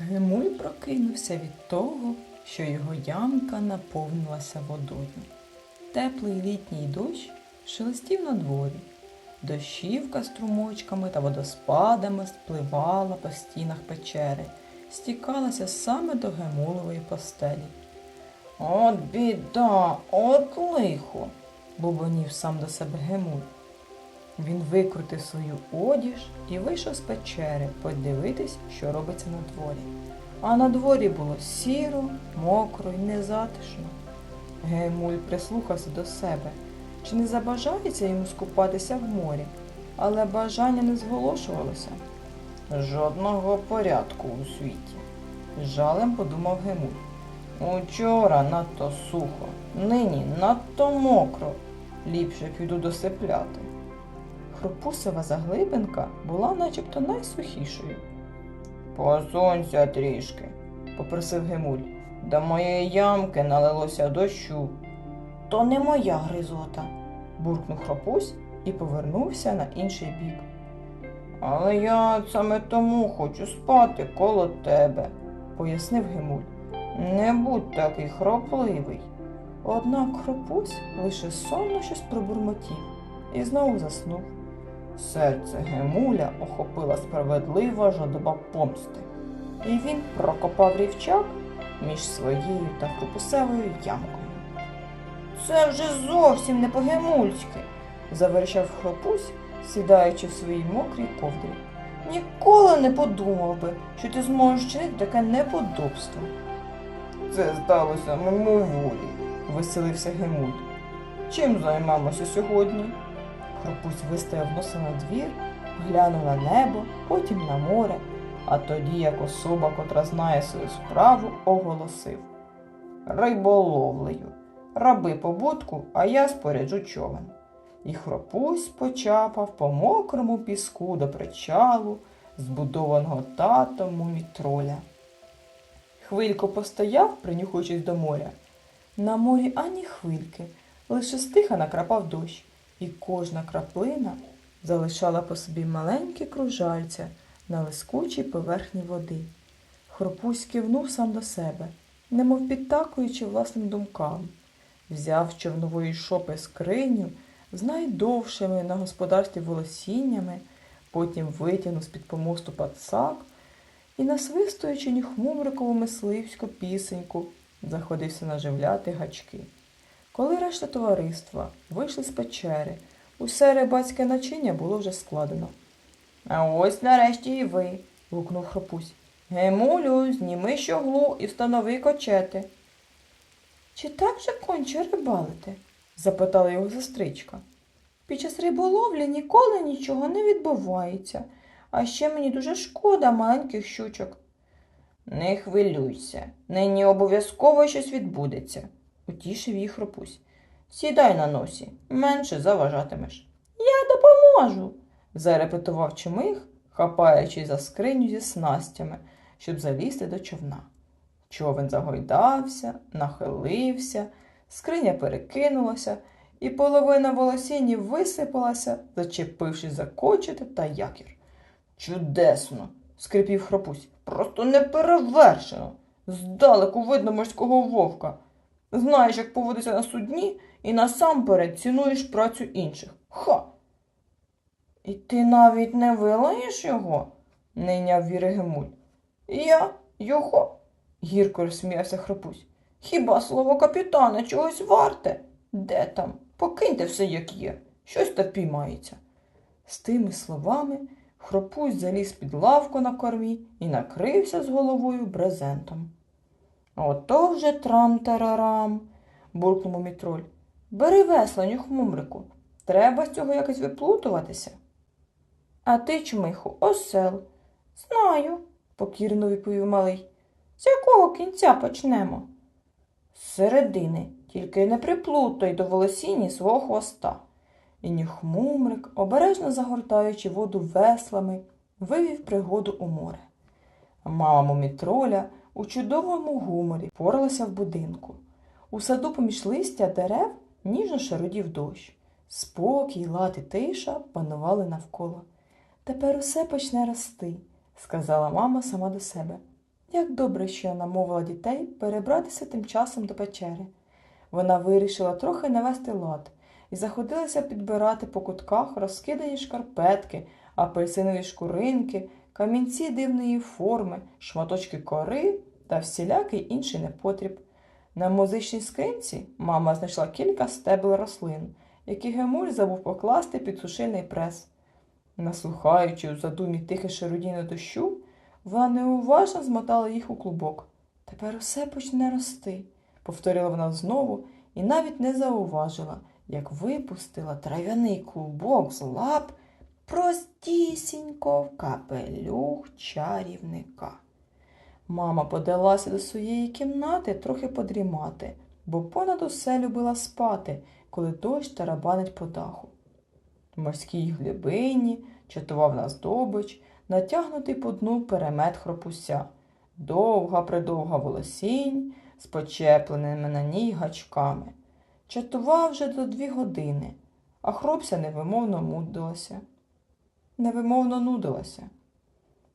Гемуль прокинувся від того, що його ямка наповнилася водою. Теплий літній дощ шелестів на дворі. Дощівка струмочками та водоспадами спливала по стінах печери, стікалася саме до гемулової постелі. От біда, от лихо, бубонів сам до себе гемуль. Він викрутив свою одіж і вийшов з печери подивитись, що робиться на дворі. А на дворі було сіро, мокро й незатишно. Гемуль прислухався до себе, чи не забажається йому скупатися в морі, але бажання не зголошувалося. Жодного порядку у світі. Жалем подумав Гемуль. Учора надто сухо, нині надто мокро. Ліпше піду досипляти. Хропусова заглибинка була начебто найсухішою. Посунься трішки, попросив Гемуль. До моєї ямки налилося дощу. То не моя гризота, буркнув хропусь і повернувся на інший бік. Але я саме тому хочу спати коло тебе, пояснив Гемуль. Не будь такий хропливий. Однак хропусь лише сонно щось пробурмотів і знову заснув. Серце Гемуля охопила справедлива жадоба помсти, і він прокопав рівчак між своєю та хрупусевою ямкою. Це вже зовсім не по-гемульськи, завершав хропусь, сідаючи в своїй мокрій ковдрі. Ніколи не подумав би, що ти зможеш чинити таке неподобство. Це сталося мимоволі, веселився Гемуль. Чим займемося сьогодні? Хропусь виставив носа на двір, глянув на небо, потім на море, а тоді, як особа, котра знає свою справу, оголосив Риболовлею, раби побудку, а я споряджу човен. І хропусь почапав по мокрому піску до причалу, збудованого татом мумітроля. Хвильку постояв, принюхуючись до моря. На морі ані хвильки, лише стиха накрапав дощ і кожна краплина залишала по собі маленькі кружальця на лискучій поверхні води. Хропусь кивнув сам до себе, немов підтакуючи власним думкам. Взяв з човнової шопи скриню з найдовшими на господарстві волосіннями, потім витягнув з-під помосту пацак і, насвистуючи ніхмумрикову мисливську пісеньку, заходився наживляти гачки. Коли решта товариства вийшли з печери, усе рибацьке начиння було вже складено. А ось нарешті і ви, гукнув хропусь. Гемулю, зніми щоглу і встанови кочети. Чи так же конче рибалите? запитала його сестричка. Під час риболовлі ніколи нічого не відбувається, а ще мені дуже шкода маленьких щучок. Не хвилюйся, нині обов'язково щось відбудеться утішив її хропусь. Сідай на носі, менше заважатимеш. Я допоможу, зарепетував чумих, хапаючи за скриню зі снастями, щоб залізти до човна. Човен загойдався, нахилився, скриня перекинулася, і половина волосінів висипалася, зачепившись за кочети та якір. Чудесно! скрипів хропусь. Просто неперевершено. Здалеку видно морського вовка. Знаєш, як поводиться на судні, і насамперед цінуєш працю інших. Ха. І ти навіть не вилаєш його? не йняв віри Гемуль. Я його? гірко розсміявся храпусь. Хіба слово капітана чогось варте? Де там? Покиньте все, як є. Щось та піймається. З тими словами хропусь заліз під лавку на кормі і накрився з головою брезентом. Ото вже трам-тарарам, буркнув мітроль. Бери весло, хмумрику. Треба з цього якось виплутуватися. А ти, чмиху, осел. Знаю, покірно відповів малий. З якого кінця почнемо? З середини, тільки не приплутай до волосіні свого хвоста. І нюхмумрик, обережно загортаючи воду веслами, вивів пригоду у море. Мама мумітроля у чудовому гуморі поралася в будинку. У саду поміж листя дерев ніжно шародів дощ. Спокій, лад і тиша панували навколо. Тепер усе почне рости, сказала мама сама до себе. Як добре, що я намовила дітей перебратися тим часом до печери. Вона вирішила трохи навести лад і заходилася підбирати по кутках розкидані шкарпетки, апельсинові шкуринки, камінці дивної форми, шматочки кори та всілякий інший непотріб. На музичній скринці мама знайшла кілька стебел рослин, які Гемуль забув покласти під сушильний прес. Наслухаючи у задумі тихе шарудіння дощу, вона неуважно змотала їх у клубок. Тепер усе почне рости, повторила вона знову і навіть не зауважила, як випустила трав'яний клубок з лап простісінько в капелюх чарівника. Мама подалася до своєї кімнати трохи подрімати, бо понад усе любила спати, коли дощ тарабанить по даху. В морській глибині чатував на здобич, натягнутий по дну перемет хропуся, довга придовга волосінь з почепленими на ній гачками. Чатував вже до дві години, а хропся невимовно нудилася. Невимовно нудилася.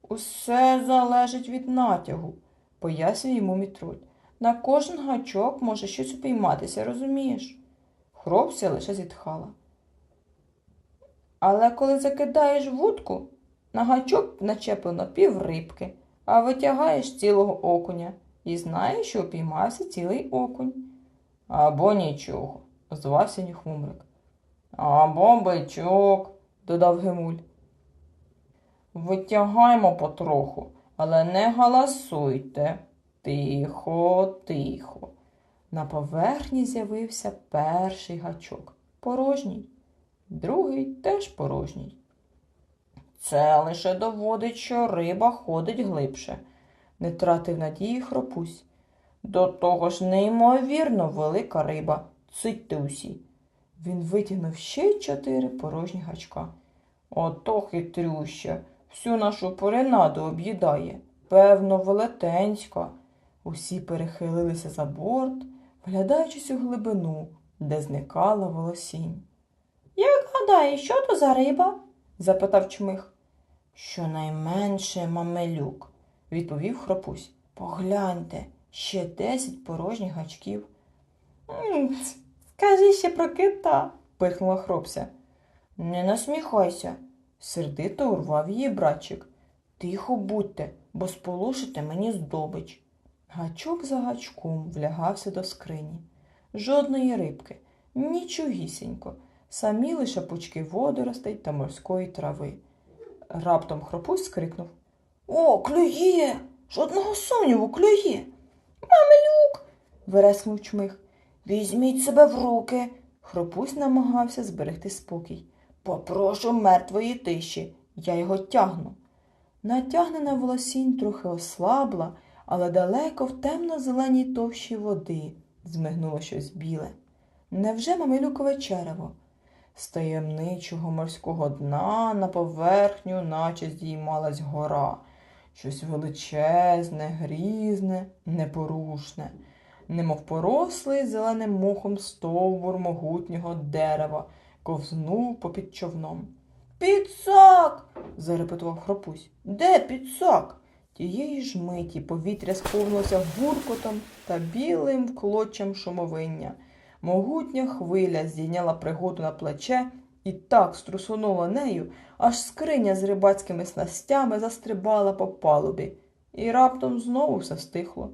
Усе залежить від натягу, пояснює йому мітруль. На кожен гачок може щось упійматися, розумієш? Хропся лише зітхала. Але коли закидаєш вудку, на гачок начеплено піврибки, а витягаєш цілого окуня і знаєш, що упіймався цілий окунь. Або нічого, озвався Нюхмумрик. Або бичок, додав Гемуль. Витягаймо потроху, але не галасуйте. Тихо, тихо. На поверхні з'явився перший гачок. Порожній, другий теж порожній. Це лише доводить, що риба ходить глибше, не тратив надії хропусь. До того ж, неймовірно велика риба. Цитьте усі. Він витягнув ще чотири порожні гачка. Ото хитрюща, всю нашу поринаду об'їдає. Певно, велетенська. Усі перехилилися за борт, вглядаючись у глибину, де зникала волосінь. Як гадаєш, що то за риба? запитав чмих. Щонайменше мамелюк, відповів хропусь. Погляньте, ще десять порожніх гачків. Скажи ще про кита, пирхнула хропся. Не насміхайся, сердито урвав її братчик. Тихо будьте, бо сполошите мені здобич. Гачок за гачком влягався до скрині. Жодної рибки, нічогісінько, самі лише пучки водоростей та морської трави. Раптом хропусь скрикнув О, клює! Жодного сумніву, клює. Мамелюк. вереснув чмих. Візьміть себе в руки. Хропусь намагався зберегти спокій. Попрошу мертвої тиші, я його тягну. Натягнена волосінь трохи ослабла, але далеко в темно-зеленій товщі води змигнуло щось біле. Невже мамилюкове черево? З таємничого морського дна на поверхню, наче здіймалась гора, щось величезне, грізне, непорушне, немов порослий зеленим мохом стовбур могутнього дерева, ковзнув попід човном. Підсак. зарепетував хропусь. Де підсак? Тієї ж миті повітря сповнилося гуркотом та білим клочем шумовиння. Могутня хвиля здійняла пригоду на плече і так струсунула нею, аж скриня з рибацькими снастями застрибала по палубі, і раптом знову все стихло.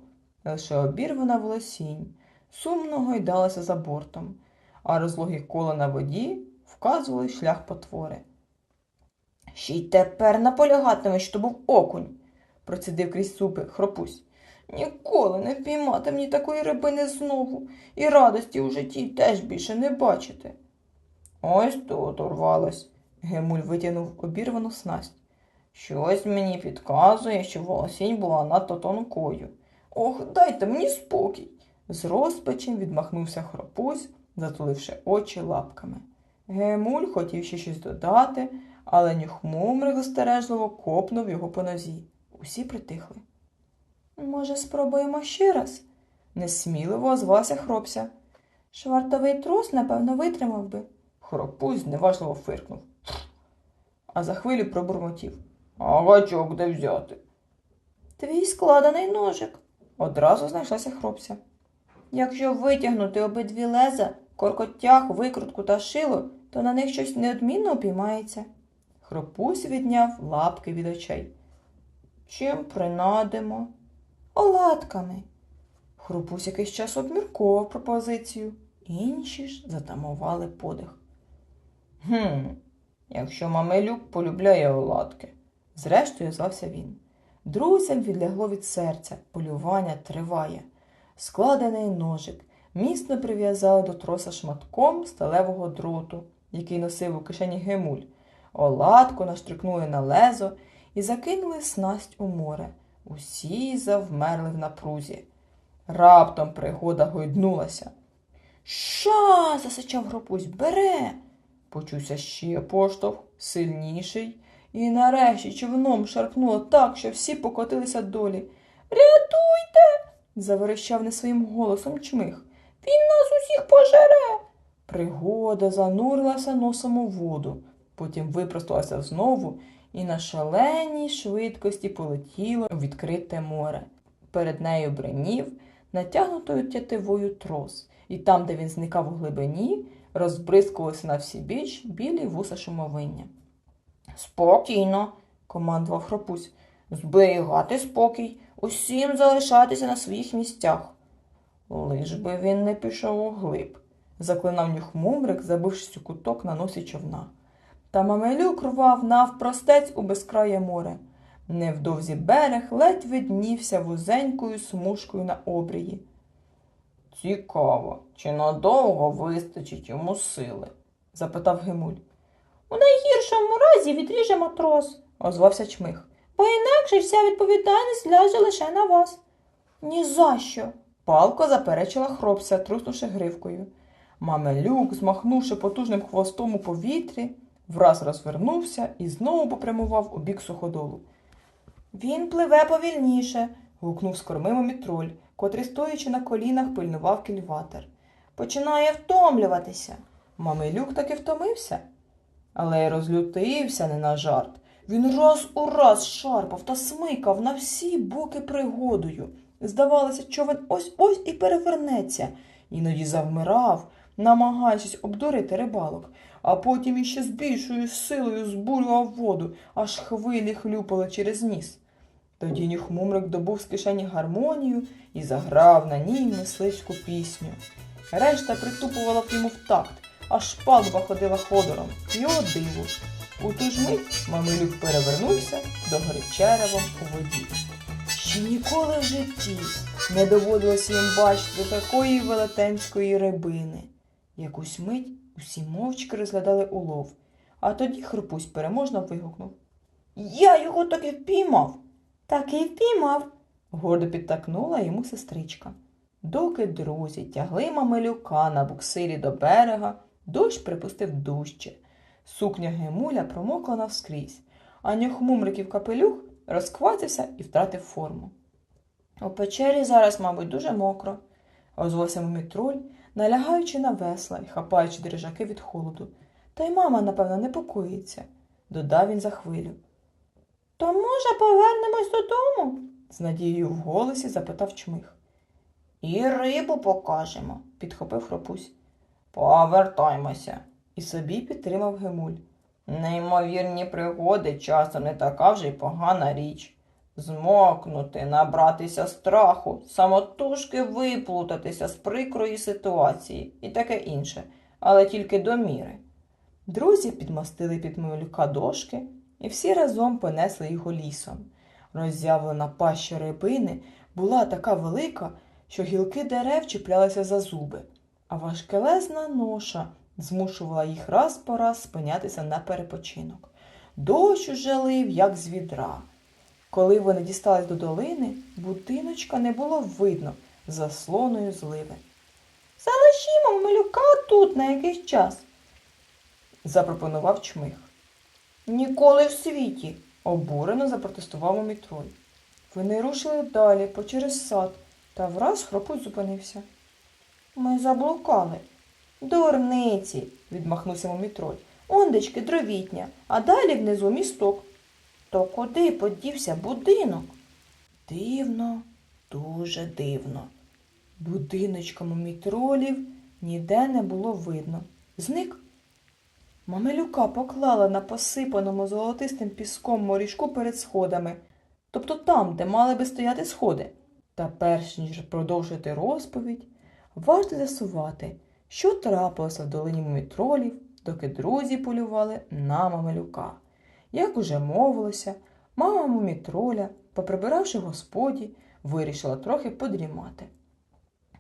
Лише обірвана волосінь сумно гойдалася за бортом, а розлогі кола на воді вказували шлях потвори. Ще й тепер наполягатиме, що був окунь, процідив крізь зуби хропусь. Ніколи не впіймати мені такої рибини знову, і радості у житті теж більше не бачити. Ось тут урвалось. Гемуль витягнув обірвану снасть. Щось мені підказує, що волосінь була надто тонкою. Ох, дайте мені спокій. З розпачем відмахнувся хропусь, затуливши очі лапками. Гемуль хотів ще щось додати, але нюхмумрик застережливо копнув його по нозі. Усі притихли. Може, спробуємо ще раз? несміливо озвався хропся. Швартовий трос, напевно, витримав би. Хропусь зневажливо фиркнув. А за хвилю пробурмотів. А гачок де взяти? Твій складений ножик. Одразу знайшлася хропця. Якщо витягнути обидві леза, коркотяг, викрутку та шило, то на них щось неодмінно опіймається. Хропусь відняв лапки від очей. Чим принадимо? Оладками. Хропусь якийсь час обмірковував пропозицію. Інші ж затамували подих. Хм, якщо мамелюк полюбляє оладки, зрештою звався він. Друзям відлягло від серця, полювання триває. Складений ножик міцно прив'язали до троса шматком сталевого дроту, який носив у кишені гемуль. Оладку наштрикнули на лезо і закинули снасть у море. Усі завмерли в напрузі. Раптом пригода гойднулася. Ша. засичав гропусь, бере. Почувся ще поштовх, сильніший, і нарешті човном шарпнуло так, що всі покотилися долі. Рятуйте. заверещав не своїм голосом чмих. Він нас усіх пожере. Пригода занурилася носом у воду, потім випросталася знову і на шаленій швидкості полетіла у відкрите море. Перед нею бринів натягнутою тятивою трос, і там, де він зникав у глибині, розбризкувалися на всі біч білі вуса шумовиння. Спокійно, командував хропусь, зберігати спокій, усім залишатися на своїх місцях. Лиш би він не пішов у глиб, заклинав нюхмумрик, забившись у куток на носі човна. Та мамелюк рвав навпростець у безкрає море. Невдовзі берег ледь виднівся вузенькою смужкою на обрії. Цікаво, чи надовго вистачить йому сили? запитав Гемуль. У найгіршому разі відріже матрос, озвався чмих. Бо інакше вся відповідальність ляже лише на вас. Ні за що. Палко заперечила хропся, труснувши гривкою. Мамелюк, змахнувши потужним хвостом у повітрі, враз розвернувся і знову попрямував у бік суходолу. Він пливе повільніше, гукнув скормимо мітроль, котрий, стоячи на колінах, пильнував кільватер. Починає втомлюватися. Мамилюк таки втомився, але й розлютився не на жарт. Він раз у раз шарпав та смикав на всі боки пригодою. Здавалося, човен ось ось і перевернеться, іноді завмирав, намагаючись обдурити рибалок, а потім іще з більшою силою збурював воду, аж хвилі хлюпали через ніс. Тоді нюхмумрик добув з кишені гармонію і заграв на ній мисливську пісню. Решта притупувала б йому в такт, аж палуба ходила ходором, і диву. У ту ж мить мамилюк перевернувся догори черевом у воді. Ще ніколи в житті не доводилося їм бачити такої велетенської рибини. Якусь мить усі мовчки розглядали улов, а тоді хрупусь переможно вигукнув. Я його таки впіймав. Так і впіймав, гордо підтакнула йому сестричка. Доки друзі тягли мамилюка на буксирі до берега, дощ припустив дужче. Сукня Гемуля промокла навскрізь, а нюхмумриків капелюх розкватився і втратив форму. У печері зараз, мабуть, дуже мокро, озвався мумітроль, налягаючи на весла і хапаючи дрижаки від холоду. Та й мама, напевно, непокоїться, додав він за хвилю. То, може, повернемось додому? з надією в голосі запитав чмих. І рибу покажемо, підхопив хропусь. Повертаймося. І собі підтримав Гемуль. Неймовірні пригоди часом не така вже й погана річ. Змокнути, набратися страху, самотужки виплутатися з прикрої ситуації і таке інше, але тільки до міри. Друзі підмостили під Милюка дошки і всі разом понесли його лісом. Роззявлена паща рибини була така велика, що гілки дерев чіплялися за зуби, а важкелезна ноша змушувала їх раз по раз спинятися на перепочинок. Дощ уже лив, як з відра. Коли вони дістались до долини, будиночка не було видно за слоною зливи. Залишімо малюка тут на якийсь час, запропонував чмих. Ніколи в світі, обурено запротестував Мумітроль. Вони рушили далі, по через сад, та враз хропуть зупинився. Ми заблукали. Дурниці, відмахнувся Мумітроль. Ондечки дровітня, а далі внизу місток. То куди подівся будинок? Дивно, дуже дивно. Будиночка мумітролів ніде не було видно. Зник. Мамелюка поклала на посипаному золотистим піском морішку перед сходами, тобто там, де мали би стояти сходи. Та перш ніж продовжити розповідь, варто з'ясувати, що трапилося в долині мумітролів, доки друзі полювали на мамелюка. Як уже мовилося, мама мумітроля, поприбиравши господі, вирішила трохи подрімати.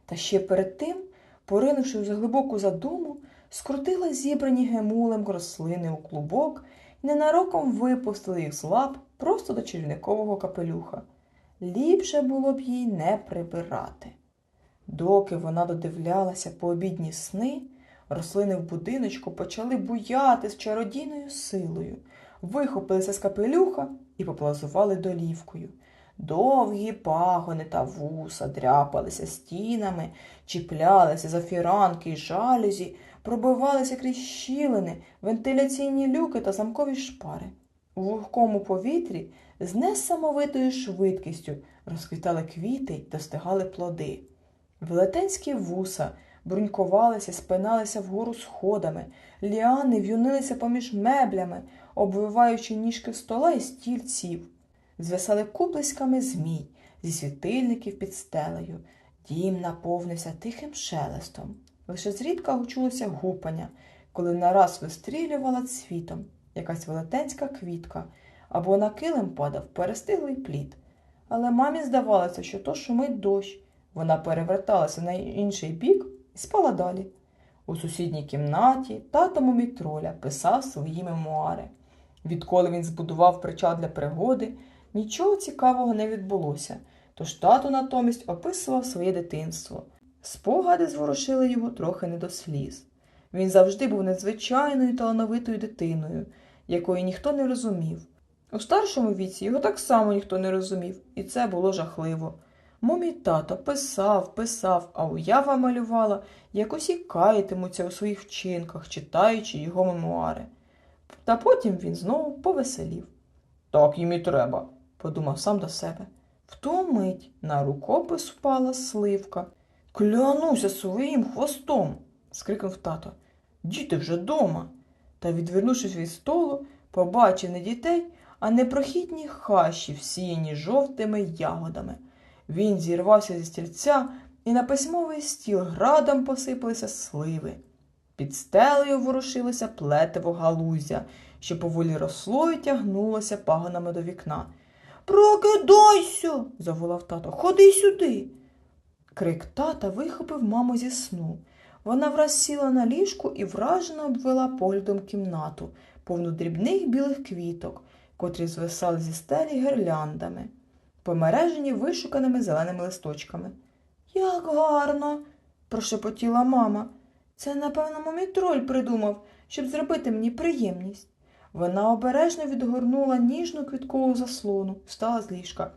Та ще перед тим, поринувши в заглибоку задуму, скрутила зібрані гемулем рослини у клубок і ненароком випустила їх з лап просто до черв'якового капелюха. Ліпше було б їй не прибирати. Доки вона додивлялася пообідні сни, рослини в будиночку почали буяти з чародійною силою, вихопилися з капелюха і поплазували долівкою. Довгі пагони та вуса дряпалися стінами, чіплялися за фіранки й жалюзі, пробивалися крізь щілини, вентиляційні люки та замкові шпари. У вогкому повітрі з несамовитою швидкістю розквітали квіти й достигали плоди. Велетенські вуса брунькувалися, спиналися вгору сходами, ліани в'юнилися поміж меблями, обвиваючи ніжки стола і стільців. Звисали кублиськами змій зі світильників під стелею. Дім наповнився тихим шелестом. Лише зрідка чулося гупання, коли нараз вистрілювала цвітом якась велетенська квітка, або на килим падав перестиглий плід. Але мамі здавалося, що то шумить дощ. Вона переверталася на інший бік і спала далі. У сусідній кімнаті тато мумітроля писав свої мемуари. Відколи він збудував причал для пригоди, нічого цікавого не відбулося, тож тато натомість описував своє дитинство. Спогади зворушили його трохи не до сліз. Він завжди був надзвичайною талановитою дитиною, якої ніхто не розумів. У старшому віці його так само ніхто не розумів, і це було жахливо. Мумій тато писав, писав, а уява малювала, як усі каятимуться у своїх вчинках, читаючи його мемуари. Та потім він знову повеселів. Так їм і треба, подумав сам до себе. В ту мить на рукопис впала сливка. Клянуся своїм хвостом. скрикнув тато. Діти вже дома. Та, відвернувшись від столу, побачив не дітей, а непрохідні хащі, всіяні жовтими ягодами. Він зірвався зі стільця, і на письмовий стіл градом посипалися сливи. Під стелею ворушилося плетиво галузя, що поволі росло і тягнулося пагонами до вікна. Прокидайся. заволав тато. Ходи сюди. Крик тата вихопив маму зі сну. Вона враз сіла на ліжку і вражено обвела поглядом кімнату, повну дрібних білих квіток, котрі звисали зі стелі гирляндами, помережені вишуканими зеленими листочками. Як гарно, прошепотіла мама. Це, напевно, мумітроль придумав, щоб зробити мені приємність. Вона обережно відгорнула ніжну квіткову заслону, встала з ліжка.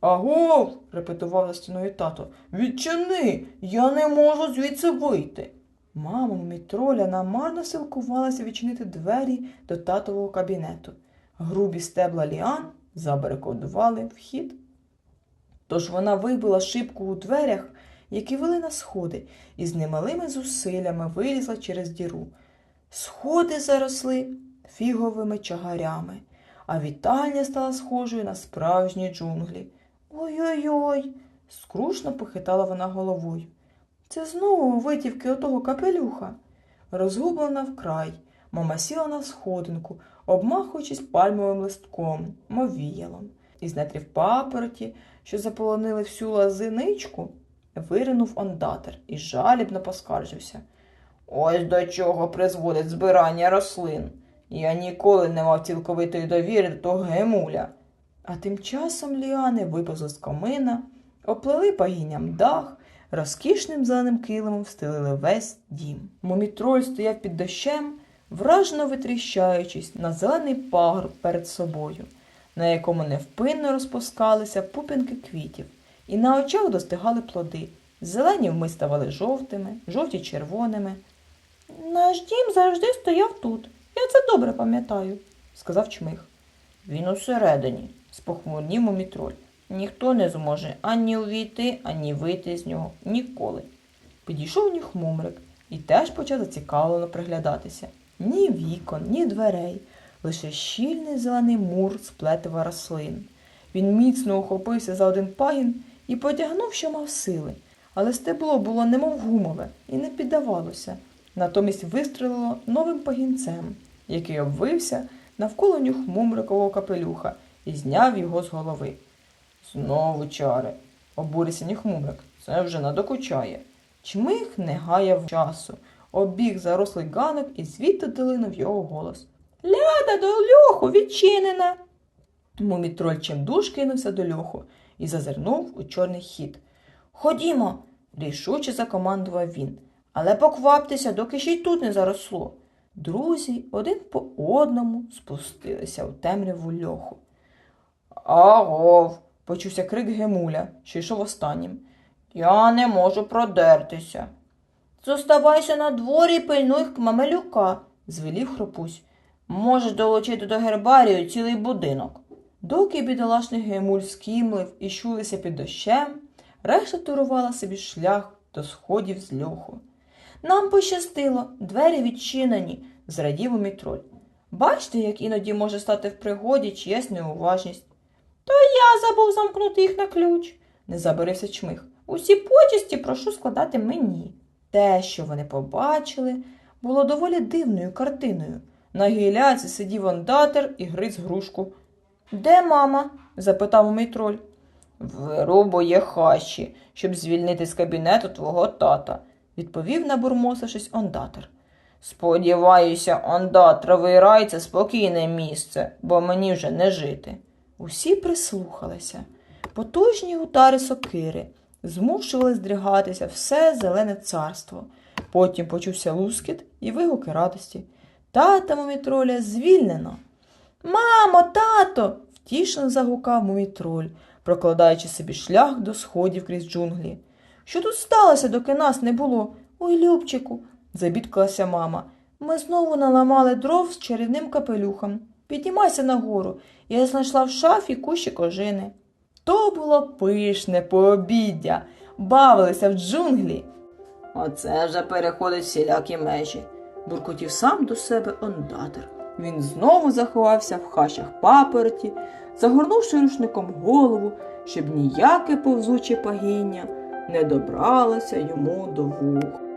Агов, репетував за стіною тато. Відчини, я не можу звідси вийти. Мама мумітроля намарно силкувалася відчинити двері до татового кабінету. Грубі стебла ліан забарикодували вхід. Тож вона вибила шибку у дверях, які вели на сходи, і з немалими зусиллями вилізла через діру. Сходи заросли фіговими чагарями, а вітальня стала схожою на справжні джунглі. Ой-ой-ой, скрушно похитала вона головою. Це знову витівки отого капелюха. Розгублена вкрай, мама сіла на сходинку, обмахуючись пальмовим листком, мов віялом. Із нетрів папороті, що заполонили всю лазиничку, виринув ондатер і жалібно поскаржився. Ось до чого призводить збирання рослин. Я ніколи не мав цілковитої довіри до того гемуля. А тим часом ліани виповзли з комина, оплели пагінням дах, розкішним зеленим килимом встелили весь дім. Мумітроль стояв під дощем, вражено витріщаючись на зелений пагорб перед собою, на якому невпинно розпускалися пупінки квітів, і на очах достигали плоди. Зелені вмить ставали жовтими, жовті червоними. Наш дім завжди стояв тут. Я це добре пам'ятаю, сказав чмих. Він усередині, спохмурнів мумітроль. Ніхто не зможе ані увійти, ані вийти з нього ніколи. Підійшов ніхмумрик і теж почав зацікавлено приглядатися. Ні вікон, ні дверей, лише щільний зелений мур з плетива рослин. Він міцно ухопився за один пагін і потягнув, що мав сили, але стебло було немов гумове і не піддавалося. Натомість вистрелило новим пагінцем, який обвився навколо нюхмумрикового капелюха і зняв його з голови. Знову чари, обурився ніхмумрик. Це вже надокучає. Чмих не гаяв часу. Обіг зарослий ганок і звідти долинув його голос. Ляда до льоху відчинена. Мумітроль чимдуж кинувся до льоху і зазирнув у чорний хід. Ходімо, рішуче закомандував він. Але покваптеся, доки ще й тут не заросло. Друзі один по одному спустилися у темряву льоху. Агов, почувся крик Гемуля, що йшов останнім. Я не можу продертися. Зоставайся на дворі і пильнуй мамелюка, звелів хропусь. Можеш долучити до гербарію цілий будинок. Доки бідолашний Гемуль скімлив і щулися під дощем, решта турувала собі шлях до сходів з льоху. Нам пощастило, двері відчинені, зрадів умітроль. Бачите, як іноді може стати в пригоді чиясь неуважність. То я забув замкнути їх на ключ, не забарився чмих. Усі почесті прошу складати мені. Те, що вони побачили, було доволі дивною картиною. На гіляці сидів ондатер і гриз грушку. Де мама? запитав мій троль. Вирубує хащі, щоб звільнити з кабінету твого тата, відповів набурмосившись ондатер. Сподіваюся, рай це спокійне місце, бо мені вже не жити. Усі прислухалися. Потужні удари сокири змушували здригатися все зелене царство. Потім почувся лускіт і вигуки радості. Тата мумітроля звільнено. Мамо, тато. втішно загукав мумітроль, прокладаючи собі шлях до сходів крізь джунглі. Що тут сталося, доки нас не було? Ой, Любчику, забідкалася мама. Ми знову наламали дров з чарівним капелюхом. Піднімайся нагору. Я знайшла в шафі кущі кожини. То було пишне пообіддя, бавилися в джунглі. Оце вже переходить всілякі межі, буркотів сам до себе ондатер. Він знову заховався в хащах папороті, загорнувши рушником голову, щоб ніяке повзуче пагіння не добралося йому до вух.